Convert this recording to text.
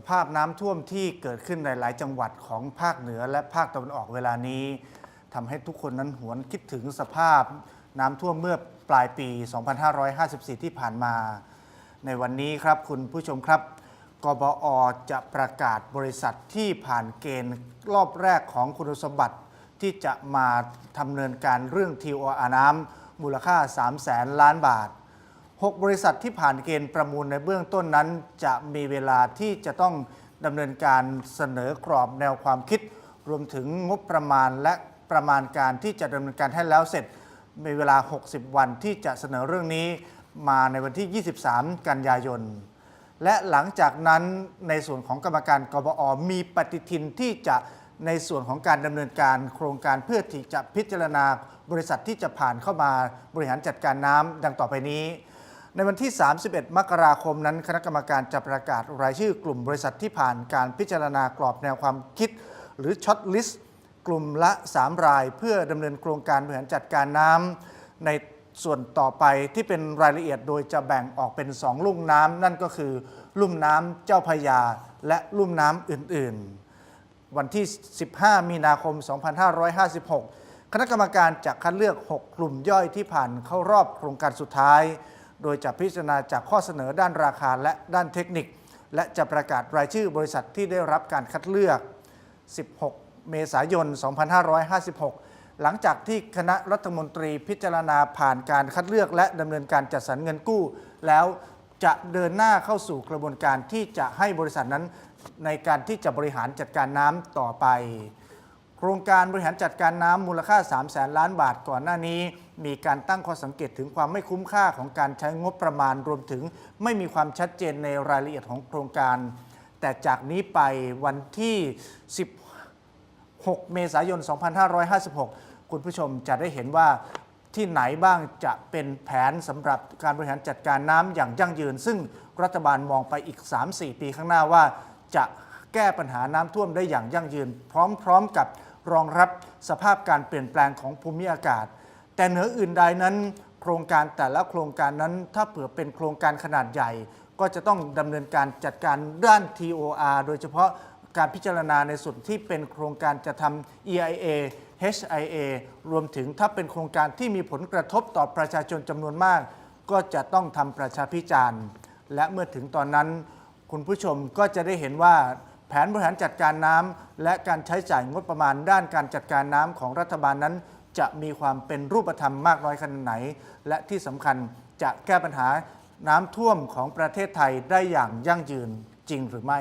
สภาพน้ำท่วมที่เกิดขึ้นในหลายจังหวัดของภาคเหนือและภาคตะวันออกเวลานี้ทำให้ทุกคนนั้นหวนคิดถึงสภาพน้ำท่วมเมื่อปลายปี 2554 ที่ผ่านมา ในวันนี้ครับคุณผู้ชมครับ กบอจะประกาศบริษัทที่ผ่านเกณฑ์รอบแรกของคุณสมบัติ ที่จะมาทำเนินการเรื่อง TOR น้ำมูลค่า 3 0 0แสนล้านบาท 6 บริษัทที่ผ่านเกณฑ์ประมูลในเบื้องต้นนั้น จะมีเวลาที่จะต้องดำเนินการเสนอกรอบแนวความคิด รวมถึงงบประมาณและประมาณการที่จะดำเนินการให้แล้วเสร็จ มีเวลา 60 วันที่จะเสนอเรื่องนี้มาในวันที่ 23 กันยายน และหลังจากนั้นในส่วนของกรรมการกบอมีปฏิทินที่จะในส่วนของการดำเนินการโครงการเพื่อที่จะพิจารณาบริษัทที่จะผ่านเข้ามาบริหารจัดการน้ำดังต่อไปนี้ ในวันที่ 31 มกราคมนั้น คณะกรรมการจะประกาศรายชื่อกลุ่มบริษัทที่ผ่านการพิจารณากรอบแนวความคิด หรือช็อตลิสต์กลุ่มละ 3 ราย เพื่อดำเนินโครงการบริหารจัดการน้ำในส่วนต่อไปที่เป็นรายละเอียดโดยจะแบ่งออกเป็น 2 ลุ่มน้ำนั่นก็คือ ลุ่มน้ำเจ้าพยา และลุ่มน้ำอื่น ๆ วันที่ 15 มีนาคม 2556 คณะกรรมการจะคัดเลือก 6 กลุ่มย่อยที่ผ่านเข้ารอบโครงการสุดท้าย โดยจะพิจารณาจากข้อเสนอด้านราคาและด้านเทคนิค และจะประกาศรายชื่อบริษัทที่ได้รับการคัดเลือก 16 เมษายน 2556 หลังจากที่คณะรัฐมนตรีพิจารณาผ่านการคัดเลือกและดำเนินการจัดสรรเงินกู้ แล้วจะเดินหน้าเข้าสู่กระบวนการที่จะให้บริษัทนั้นในการที่จะบริหารจัดการน้ำต่อไป โครงการบริหารจัดการน้ำมูลค่า 3 0 0แสนล้านบาทก่อนหน้านี้ มีการตั้งข้อสังเกตถึงความไม่คุ้มค่าของการใช้งบประมาณรวมถึง ไม่มีความชัดเจนในรายละเอียดของโครงการ แต่จากนี้ไปวันที่ 16 เมษายน 2556 คุณผู้ชมจะได้เห็นว่าที่ไหนบ้างจะเป็นแผนสำหรับการบริหารจัดการน้ำอย่างยั่งยืน ซึ่งรัฐบาลมองไปอีก 3-4 ปีข้างหน้าว่าจะแก้ปัญหาน้ำท่วมได้อย่างยั่งยืน พร้อม ๆ กับ รองรับสภาพการเปลี่ยนแปลงของภูมิอากาศ แต่เหนืออื่นใดนั้น โครงการแต่ละโครงการนั้น ถ้าเผื่อเป็นโครงการขนาดใหญ่ ก็จะต้องดำเนินการจัดการด้าน TOR โดยเฉพาะการพิจารณาในส่วนที่เป็นโครงการจะทำ EIA HIA รวมถึงถ้าเป็นโครงการที่มีผลกระทบต่อประชาชนจำนวนมาก ก็จะต้องทำประชาพิจารณ์ และเมื่อถึงตอนนั้น คุณผู้ชมก็จะได้เห็นว่า แผนบริหารจัดการน้ำและการใช้จ่ายงบประมาณด้านการจัดการน้ำของรัฐบาลนั้น จะมีความเป็นรูปธรรมมากน้อยขนาดไหน และที่สำคัญจะแก้ปัญหาน้ำท่วมของประเทศไทยได้อย่างยั่งยืนจริงหรือไม่